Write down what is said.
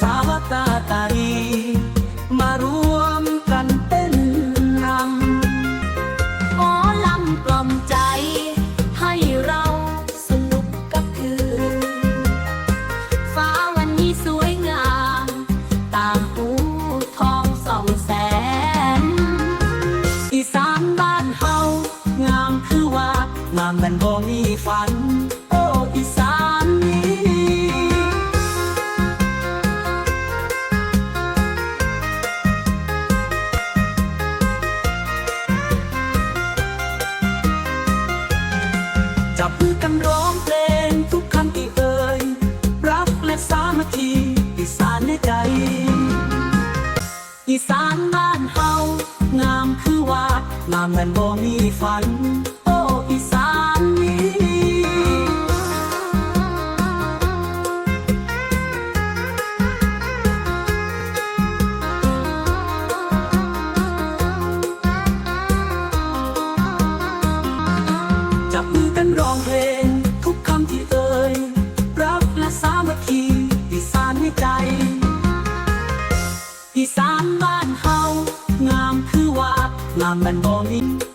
สาวตาดีมารวมกันเต้นนำหมอลำกล่อมใจ ให้เราสนุกกับคืน ฟ้าวันนี้สวยงาม ตามหูทองสองแสน อีสานบ้านเฮางามคือว่างามมันบ่มีฝัน จับมือกันร้องเพลงทุกคำที่เอ่ย รักและสามัคคีอีสานในใจ อีสานบ้านเฮางามคือวาดงามแม่นบ่มีฝัน I'm and mommy.